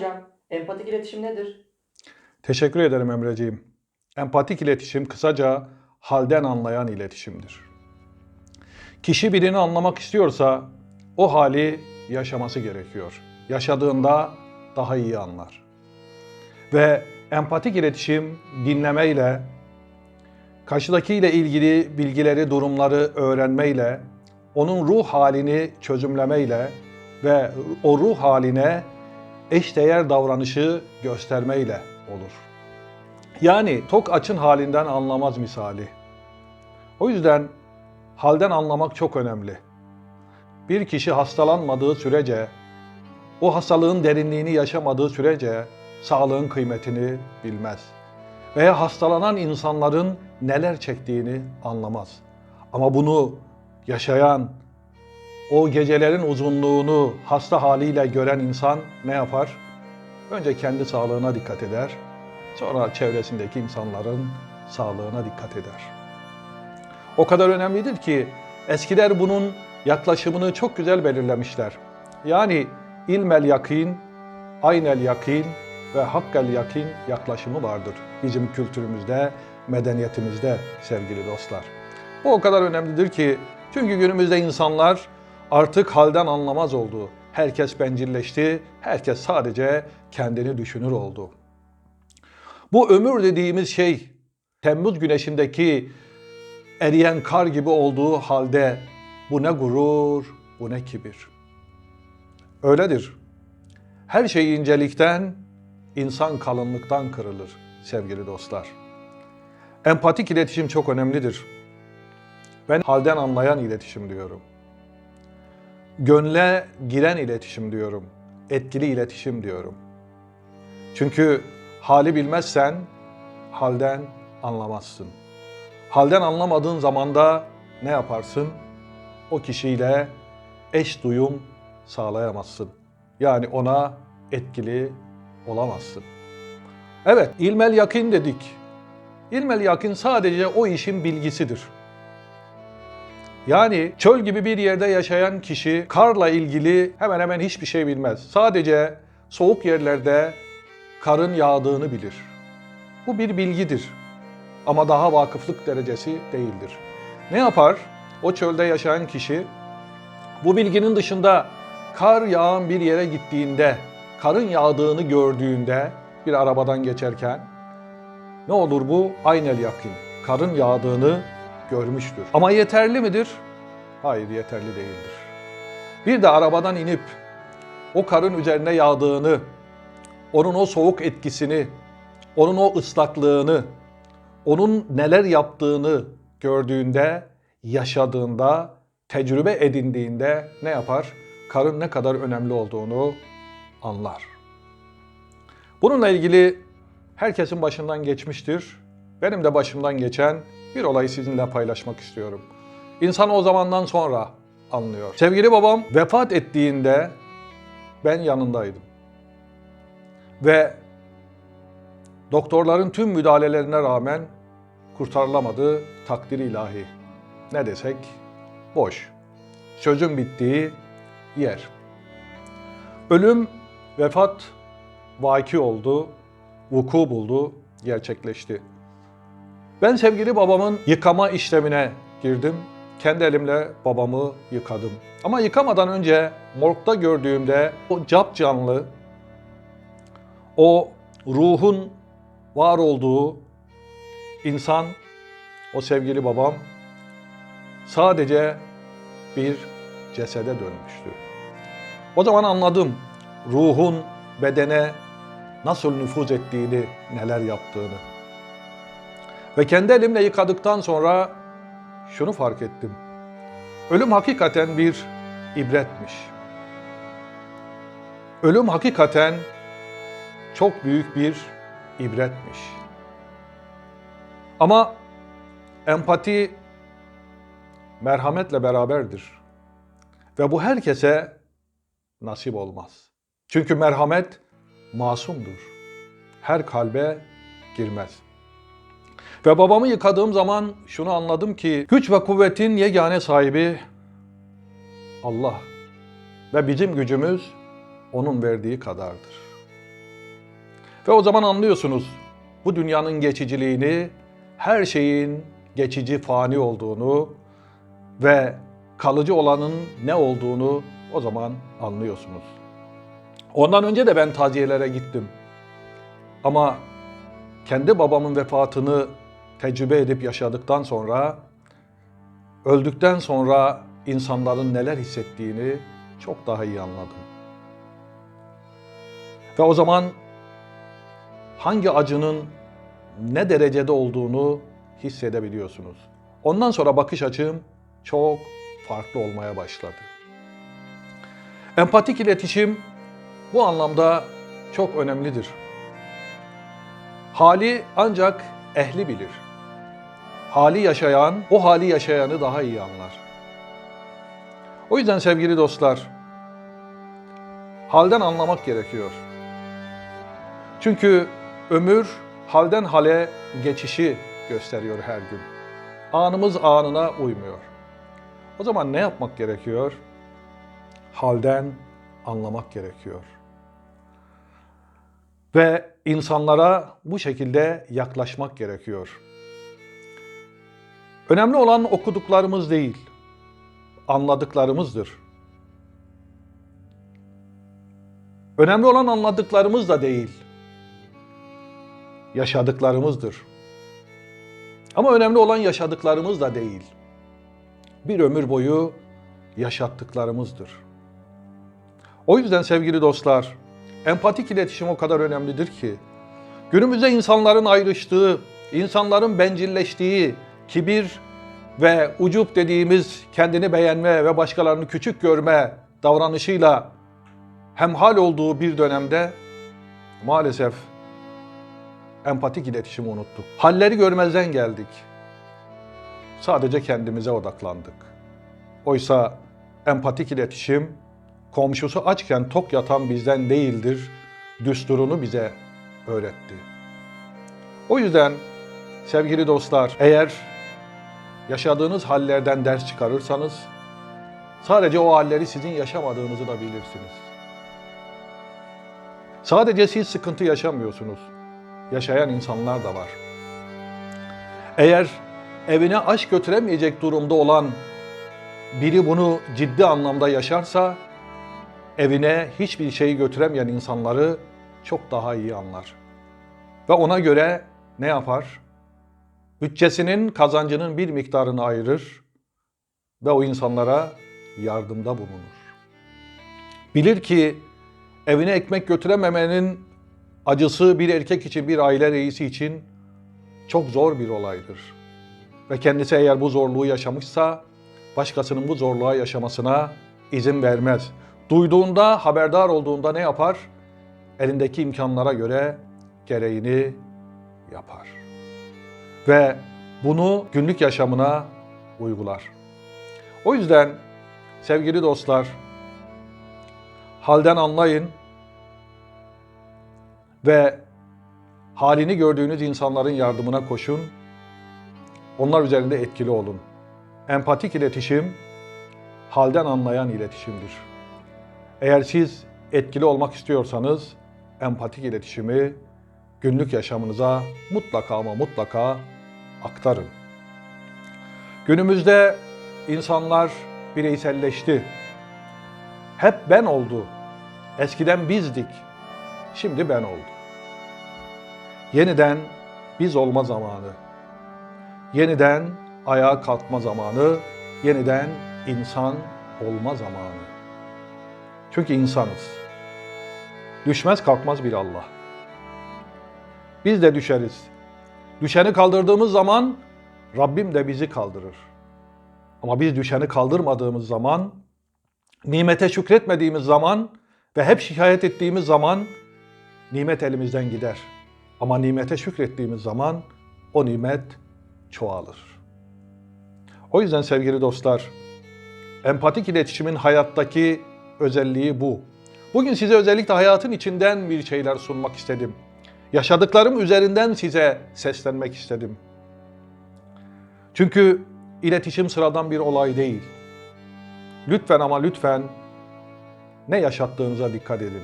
hocam. Empatik iletişim nedir? Teşekkür ederim Emreciğim. Empatik iletişim kısaca halden anlayan iletişimdir. Kişi birini anlamak istiyorsa o hali yaşaması gerekiyor. Yaşadığında daha iyi anlar. Ve empatik iletişim dinlemeyle, karşıdakiyle ilgili bilgileri, durumları öğrenmeyle, onun ruh halini çözümlemeyle ve o ruh haline eşdeğer davranışı göstermeyle olur. Yani tok açın halinden anlamaz misali. O yüzden halden anlamak çok önemli. Bir kişi hastalanmadığı sürece, o hastalığın derinliğini yaşamadığı sürece sağlığın kıymetini bilmez. Veya hastalanan insanların neler çektiğini anlamaz. Ama bunu yaşayan, o gecelerin uzunluğunu hasta haliyle gören insan ne yapar? Önce kendi sağlığına dikkat eder. Sonra çevresindeki insanların sağlığına dikkat eder. O kadar önemlidir ki eskiler bunun yaklaşımını çok güzel belirlemişler. Yani ilmel yakin, aynel yakin ve hakkel yakin yaklaşımı vardır bizim kültürümüzde, medeniyetimizde sevgili dostlar. Bu o kadar önemlidir ki çünkü günümüzde insanlar artık halden anlamaz oldu. Herkes bencilleşti, herkes sadece kendini düşünür oldu. Bu ömür dediğimiz şey Temmuz güneşindeki eriyen kar gibi olduğu halde bu ne gurur, bu ne kibir. Öyledir. Her şey incelikten, insan kalınlıktan kırılır sevgili dostlar. Empatik iletişim çok önemlidir. Ben halden anlayan iletişim diyorum. Gönle giren iletişim diyorum. Etkili iletişim diyorum. Çünkü hali bilmezsen halden anlamazsın. Halden anlamadığın zaman da ne yaparsın? O kişiyle eş duyum sağlayamazsın. Yani ona etkili olamazsın. Evet, ilmel yakin dedik. İlmel yakin sadece o işin bilgisidir. Yani çöl gibi bir yerde yaşayan kişi karla ilgili hemen hemen hiçbir şey bilmez. Sadece soğuk yerlerde karın yağdığını bilir. Bu bir bilgidir. Ama daha vakıflık derecesi değildir. Ne yapar? O çölde yaşayan kişi bu bilginin dışında kar yağan bir yere gittiğinde, karın yağdığını gördüğünde bir arabadan geçerken ne olur bu? Aynel yakın. Karın yağdığını görmüştür. Ama yeterli midir? Hayır, yeterli değildir. Bir de arabadan inip o karın üzerine yağdığını, onun o soğuk etkisini, onun o ıslaklığını, onun neler yaptığını gördüğünde, yaşadığında, tecrübe edindiğinde ne yapar? Karın ne kadar önemli olduğunu anlar. Bununla ilgili herkesin başından geçmiştir. Benim de başımdan geçen bir olayı sizinle paylaşmak istiyorum. İnsan o zamandan sonra anlıyor. Sevgili babam vefat ettiğinde ben yanındaydım. Ve doktorların tüm müdahalelerine rağmen kurtarılamadı takdiri ilahi. Ne desek boş. Sözün bittiği yer. Ölüm, vefat vaki oldu, vuku buldu, gerçekleşti. Ben sevgili babamın yıkama işlemine girdim. Kendi elimle babamı yıkadım. Ama yıkamadan önce morgda gördüğümde o cap canlı, o ruhun var olduğu insan, o sevgili babam sadece bir cesede dönmüştü. O zaman anladım ruhun bedene nasıl nüfuz ettiğini, neler yaptığını. Ve kendi elimle yıkadıktan sonra şunu fark ettim. Ölüm hakikaten bir ibretmiş. Ölüm hakikaten çok büyük bir ibretmiş. Ama empati merhametle beraberdir. Ve bu herkese nasip olmaz. Çünkü merhamet masumdur. Her kalbe girmez. Ve babamı yıkadığım zaman şunu anladım ki güç ve kuvvetin yegane sahibi Allah. Ve bizim gücümüz onun verdiği kadardır. Ve o zaman anlıyorsunuz bu dünyanın geçiciliğini, her şeyin geçici fani olduğunu ve kalıcı olanın ne olduğunu o zaman anlıyorsunuz. Ondan önce de ben taziyelere gittim. Ama kendi babamın vefatını tecrübe edip yaşadıktan sonra öldükten sonra insanların neler hissettiğini çok daha iyi anladım. Ve o zaman hangi acının ne derecede olduğunu hissedebiliyorsunuz. Ondan sonra bakış açım çok farklı olmaya başladı. Empatik iletişim bu anlamda çok önemlidir. Hali ancak ehli bilir. Hali yaşayan, o hali yaşayanı daha iyi anlar. O yüzden sevgili dostlar, halden anlamak gerekiyor. Çünkü ömür halden hale geçişi gösteriyor her gün. Anımız anına uymuyor. O zaman ne yapmak gerekiyor? Halden anlamak gerekiyor. Ve insanlara bu şekilde yaklaşmak gerekiyor. Önemli olan okuduklarımız değil, anladıklarımızdır. Önemli olan anladıklarımız da değil, yaşadıklarımızdır. Ama önemli olan yaşadıklarımız da değil. Bir ömür boyu yaşattıklarımızdır. O yüzden sevgili dostlar, empatik iletişim o kadar önemlidir ki günümüzde insanların ayrıştığı, insanların bencilleştiği, kibir ve ucup dediğimiz kendini beğenme ve başkalarını küçük görme davranışıyla hemhal olduğu bir dönemde maalesef empatik iletişimi unuttuk. Halleri görmezden geldik. Sadece kendimize odaklandık. Oysa empatik iletişim komşusu açken tok yatan bizden değildir düsturunu bize öğretti. O yüzden sevgili dostlar eğer yaşadığınız hallerden ders çıkarırsanız sadece o halleri sizin yaşamadığınızı da bilirsiniz. Sadece siz sıkıntı yaşamıyorsunuz. Yaşayan insanlar da var. Eğer evine aşk götüremeyecek durumda olan biri bunu ciddi anlamda yaşarsa evine hiçbir şeyi götüremeyen insanları çok daha iyi anlar. Ve ona göre ne yapar? Bütçesinin, kazancının bir miktarını ayırır ve o insanlara yardımda bulunur. Bilir ki evine ekmek götürememenin acısı bir erkek için, bir aile reisi için çok zor bir olaydır. Ve kendisi eğer bu zorluğu yaşamışsa başkasının bu zorluğa yaşamasına izin vermez. Duyduğunda, haberdar olduğunda ne yapar? Elindeki imkanlara göre gereğini yapar. Ve bunu günlük yaşamına uygular. O yüzden sevgili dostlar, halden anlayın ve halini gördüğünüz insanların yardımına koşun. Onlar üzerinde etkili olun. Empatik iletişim halden anlayan iletişimdir. Eğer siz etkili olmak istiyorsanız empatik iletişimi günlük yaşamınıza mutlaka ama mutlaka aktarın. Günümüzde insanlar bireyselleşti. Hep ben oldu. Eskiden bizdik. Şimdi ben oldu. Yeniden biz olma zamanı. Yeniden ayağa kalkma zamanı. Yeniden insan olma zamanı. Çünkü insanız. Düşmez kalkmaz bir Allah. Biz de düşeriz. Düşeni kaldırdığımız zaman Rabbim de bizi kaldırır. Ama biz düşeni kaldırmadığımız zaman, nimete şükretmediğimiz zaman ve hep şikayet ettiğimiz zaman nimet elimizden gider. Ama nimete şükrettiğimiz zaman o nimet çoğalır. O yüzden sevgili dostlar, empatik iletişimin hayattaki özelliği bu. Bugün size özellikle hayatın içinden bir şeyler sunmak istedim. Yaşadıklarım üzerinden size seslenmek istedim. Çünkü iletişim sıradan bir olay değil. Lütfen ama lütfen ne yaşattığınıza dikkat edin.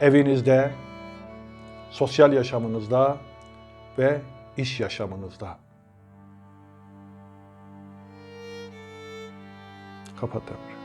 Evinizde, sosyal yaşamınızda ve iş yaşamınızda. Kapat Emre.